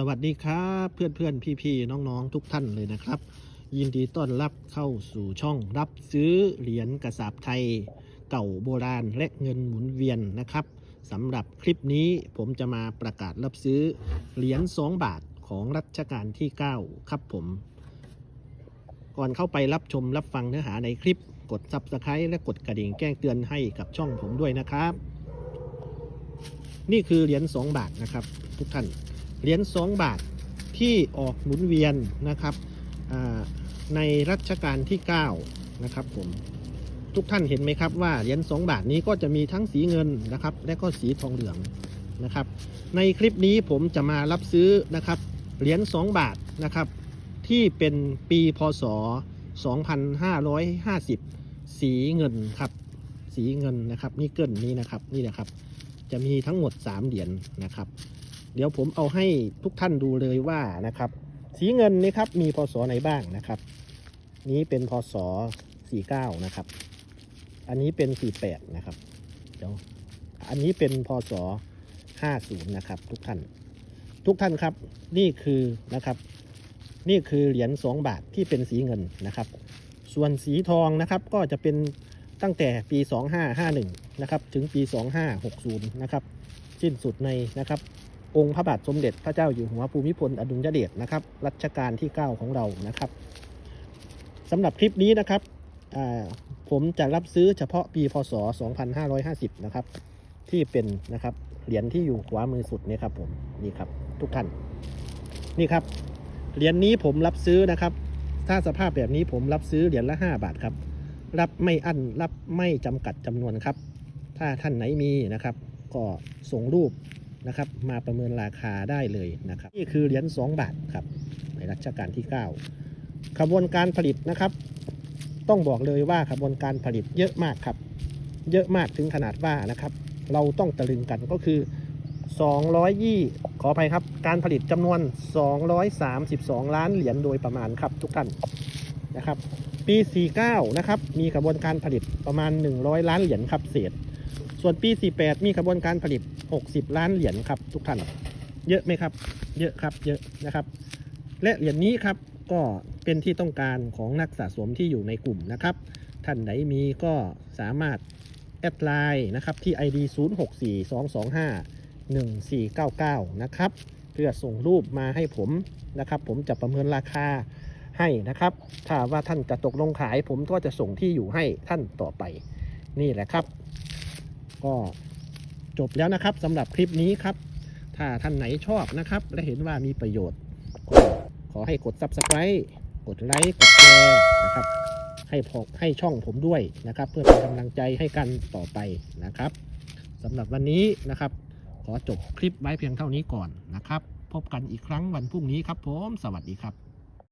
สวัสดีครับเพื่อนเพื่อนพี่พี่ๆน้องๆทุกท่านเลยนะครับ ยินดีต้อนรับเข้าสู่ช่องรับซื้อเหรียญกระสาบไทย เก่าโบราณและเงินหมุนเวียนนะครับสำหรับคลิปนี้ผมจะมาประกาศรับซื้อเหรียญ2บาทของรัชกาลที่ 9 ครับผม ก่อนเข้าไปรับชมรับฟังเนื้อหาในคลิปกด Subscribe และกดกระดิ่งแจ้งเตือนให้กับช่องผมด้วยนะครับ นี่คือเหรียญ2บาทนะครับ ทุกท่าน เหรียญ2บาทที่ออกหมุนเวียนนะครับในรัชกาลที่ 9 นะครับผมทุกท่านเห็นไหมครับว่าเหรียญ2บาทนี้ก็จะมีทั้งสีเงินนะครับ และก็สีทองเหลืองนะครับ ในคลิปนี้ผมจะมารับซื้อนะครับเหรียญ2บาทนะครับที่เป็นปีพศ 2550 สีเงินครับ สีเงินนะครับนี่เกินนี้นะครับนี่นะครับ จะมีทั้งหมด 3 เหรียญนะครับ เดี๋ยวผมเอาให้ทุกท่านดูเลยว่านะครับ สีเงินนี่ครับมีพศไหนบ้างนะครับ นี้เป็นพศ49นะครับ อันนี้เป็น48นะครับเดี๋ยวอันนี้เป็นพศ50นะครับ ทุกท่าน ทุกท่านครับนี่คือนะครับ นี่คือเหรียญ2บาทที่เป็นสีเงินนะครับ ส่วนสีทองนะครับก็จะเป็นตั้งแต่ปี 2551 นะครับ ถึงปี 2560 นะครับ สิ้นสุดในนะครับ องค์พระบาทสมเด็จพระเจ้าอยู่หัวภูมิพลอดุลยเดชนะครับรัชกาลที่ 9 ของเรานะครับสำหรับคลิปนี้นะครับผมจะรับซื้อเฉพาะปีพศ 2550 นะครับ ที่เป็นนะครับเหรียญที่อยู่ขวามือสุดนี่ครับผมนี่ครับทุกท่านนี่ครับเหรียญนี้ผมรับซื้อนะครับ ถ้าสภาพแบบนี้ผมรับซื้อเหรียญละ 5 บาทครับ รับไม่อั้นรับไม่จำกัดจำนวนครับ ถ้าท่านไหนมีนะครับ ก็ส่งรูป นะครับ มาประเมินราคาได้เลยนะครับ นี่คือเหรียญ2บาทครับ ในรัชกาลที่ 9 ขบวนการผลิตนะครับ ต้องบอกเลยว่าขบวนการผลิตเยอะมากครับ เยอะมากถึงขนาดว่านะครับ เราต้องตะลึงกันก็คือ200ยี่ขออภัยครับ การผลิตจำนวน 232 ล้านเหรียญโดยประมาณครับทุกท่านนะครับ ปี 49 นะครับ มีกระบวนการผลิตประมาณ 100 ล้านเหรียญครับเศษ ส่วนปี 48 มีกระบวนการผลิต 60 ล้านเหรียญครับทุกท่าน เยอะไหมครับ เยอะครับ เยอะนะครับ และเหรียญนี้ครับก็เป็นที่ต้องการของนักสะสมที่อยู่ในกลุ่มนะครับ ท่านไหนมีก็สามารถแอดไลน์นะครับที่ ID 0642251499 นะครับ เพื่อส่งรูปมาให้ผมนะครับ ผมจะประเมินราคาให้นะครับ ถ้าว่าท่านจะตกลงขายผมก็จะส่งที่อยู่ให้ท่านต่อไป นี่แหละครับ ก็จบแล้วนะครับสำหรับคลิปนี้ครับ ถ้าท่านไหนชอบนะครับ และเห็นว่ามีประโยชน์ ก็ขอให้กด subscribe กดไลค์กดแชร์นะครับ ให้พอให้ช่องผมด้วยนะครับ เพื่อเป็นกำลังใจให้กันต่อไปนะครับสำหรับวันนี้นะครับ ขอจบคลิปไว้เพียงเท่านี้ก่อนนะครับ พบกันอีกครั้งวันพรุ่งนี้ครับผม สวัสดีครับ